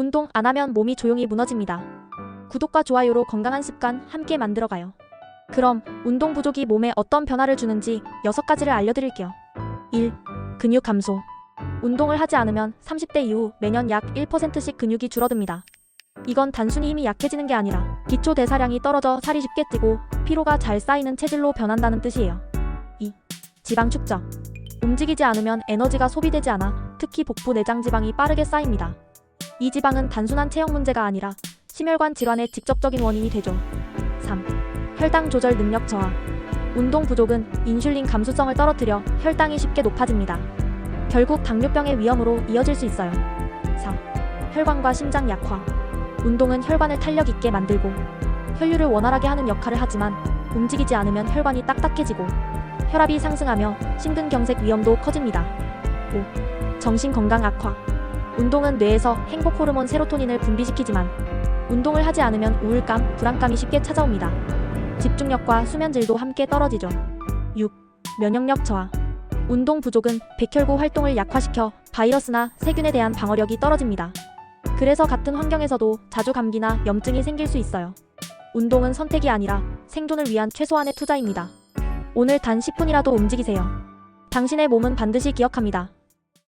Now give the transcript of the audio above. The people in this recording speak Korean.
운동 안 하면 몸이 조용히 무너집니다. 구독과 좋아요로 건강한 습관 함께 만들어가요. 그럼 운동 부족이 몸에 어떤 변화를 주는지 6가지를 알려드릴게요. 1. 근육 감소. 운동을 하지 않으면 30대 이후 매년 약 1%씩 근육이 줄어듭니다. 이건 단순히 힘이 약해지는 게 아니라 기초 대사량이 떨어져 살이 쉽게 찌고 피로가 잘 쌓이는 체질로 변한다는 뜻이에요. 2. 지방 축적. 움직이지 않으면 에너지가 소비되지 않아 특히 복부 내장 지방이 빠르게 쌓입니다. 이 지방은 단순한 체형 문제가 아니라 심혈관 질환의 직접적인 원인이 되죠. 3. 혈당 조절 능력 저하. 운동 부족은 인슐린 감수성을 떨어뜨려 혈당이 쉽게 높아집니다. 결국 당뇨병의 위험으로 이어질 수 있어요. 4. 혈관과 심장 약화. 운동은 혈관을 탄력 있게 만들고 혈류를 원활하게 하는 역할을 하지만 움직이지 않으면 혈관이 딱딱해지고 혈압이 상승하며 심근경색 위험도 커집니다. 5. 정신 건강 악화. 운동은 뇌에서 행복 호르몬 세로토닌을 분비시키지만 운동을 하지 않으면 우울감, 불안감이 쉽게 찾아옵니다. 집중력과 수면질도 함께 떨어지죠. 6. 면역력 저하. 운동 부족은 백혈구 활동을 약화시켜 바이러스나 세균에 대한 방어력이 떨어집니다. 그래서 같은 환경에서도 자주 감기나 염증이 생길 수 있어요. 운동은 선택이 아니라 생존을 위한 최소한의 투자입니다. 오늘 단 10분이라도 움직이세요. 당신의 몸은 반드시 기억합니다.